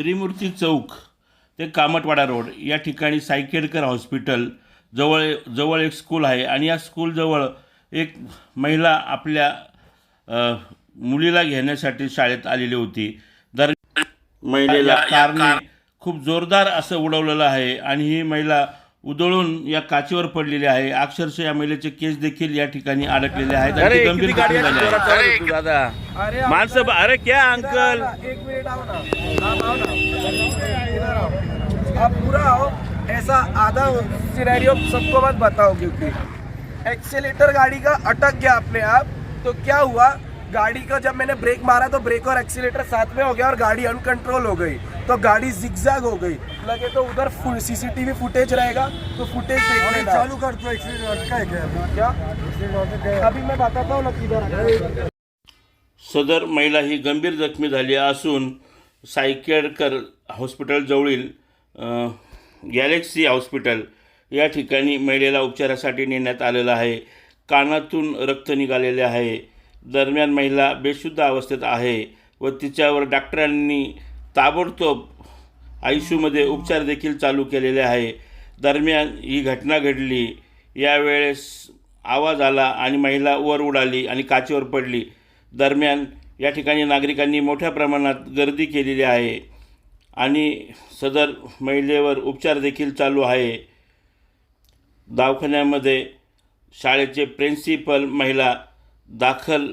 त्रिमूर्ती चौक ते कामतवाडा रोड. या ठिकाणी सायकेडकर हॉस्पिटल जवळ जवळ एक स्कूल आहे आणि या स्कूलजवळ एक महिला आपल्या मुलीला घेण्यासाठी शाळेत आलेली होती. दर महिलेला कारने खूप जोरदार असं उडवलेलं आहे आणि ही महिला उधळून या काचेवर पडलेली आहे. अक्षरशः या महिलेचे केस देखील या ठिकाणी अडकलेले आहेत आणि ते गंभीर जखमी झाले आहेत. दादा. अरे माणसं बा- अरे क्या अंकल? एक मिनट आओ ना. आप आओ ना. इधर आओ आप पूरा आओ. ऐसा आधा सिनेरियो सबको मत बताओ क्योंकि एक्सेलेटर गाड़ी का अटक गया अपने आप। तो क्या हुआ? गाड़ी का जब मैंने ब्रेक मारा तो ब्रेक और एक्सीलेटर साथ में हो गया और गाड़ी अनकंट्रोल हो गई। तो गाड़ी जिगजैग हो गई। लगे तो उधर सीसीटीवी फुटेज रहेगा तो फुटेज देखने का चालू करतो एक्सिडेंट काय? क्या? क्या अभी मैं बताता हूँ ना किधर सदर महिला ही गंभीर जखमी झाली असून सायकेडकर हॉस्पिटल जवळील अ, गॅलेक्सी हॉस्पिटल या ठिकाणी महिलेला उपचारासाठी नेण्यात आलेलं आहे. कानातून रक्त निघालेले आहे. दरम्यान महिला बेशुद्ध अवस्थेत आहे व तिच्यावर डॉक्टरांनी ताबडतोब आयसीयूमध्ये उपचार देखील चालू केलेले आहे. दरम्यान ही घटना घडली. यावेळेस आवाज आला आणि महिला वर उडाली आणि काचेवर पडली. दरम्यान या ठिकाणी नागरिकांनी मोठ्या प्रमाणात गर्दी केलेली आहे आणि सदर महिलेवर उपचार देखील चालू आहे. दवाखान्यामध्ये शाळेचे प्रिन्सिपल महिला दाखल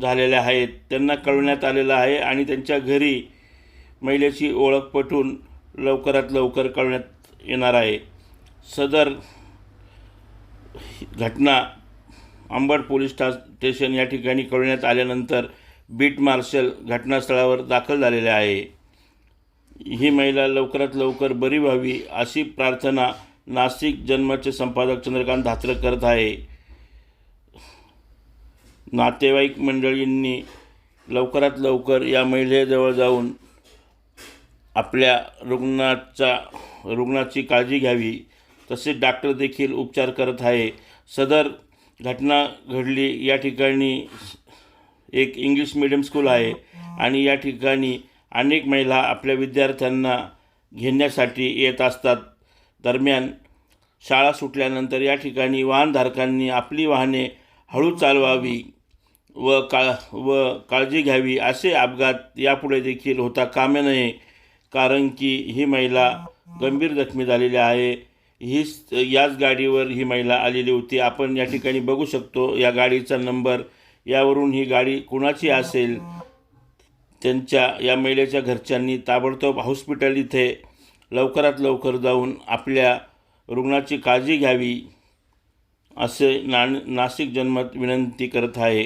झालेल्या आहेत. त्यांना कळवण्यात आलेलं आहे आणि त्यांच्या घरी महिलेची ओळख पटून लवकरात लवकर कळण्यात येणार आहे. सदर घटना अंबड पोलीस स्टा स्टेशन या ठिकाणी कळवण्यात आल्यानंतर बीट मार्शल घटनास्थळावर दाखल झालेले आहे. ही महिला लवकरात लवकर बरी व्हावी अशी प्रार्थना नाशिक जन्माचे संपादक चंद्रकांत धात्र करत आहे. नातेवाईक मंडळींनी लवकरात लवकर या महिलेजवळ जाऊन आपल्या रुग्णाचा रुग्णाची काळजी घ्यावी. तसेच डॉक्टर देखील उपचार करत आहे. सदर घटना घडली या ठिकाणी एक इंग्लिश मिडियम स्कूल आहे आणि या ठिकाणी अनेक महिला आपल्या विद्यार्थ्यांना घेण्यासाठी येत असतात. दरम्यान शाळा सुटल्यानंतर या ठिकाणी वाहनधारकांनी आपली वाहने हळू चालवावी व का व काळजी घ्यावी असे अपघात यापुढे देखील होता कामे नये. कारण की ही महिला गंभीर जखमी झालेली आहे. हीच याच गाडीवर ही महिला आलेली होती. आपण या ठिकाणी बघू शकतो या गाडीचा नंबर. यावरून ही गाडी कुणाची असेल? त्यांच्या या महिलेच्या घरच्यांनी ताबडतोब हॉस्पिटल इथे लवकरात लवकर जाऊन आपल्या रुग्णाची काळजी घ्यावी असे ना नाशिक जनमत विनंती करत आहे.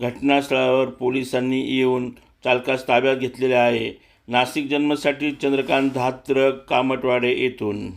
घटनास्थळावर पोलिसांनी येऊन चालकास ताब्यात घेतलेले आहे. नाशिक जन्मसाठी चंद्रकांत धात्र कामटवाडे येथून.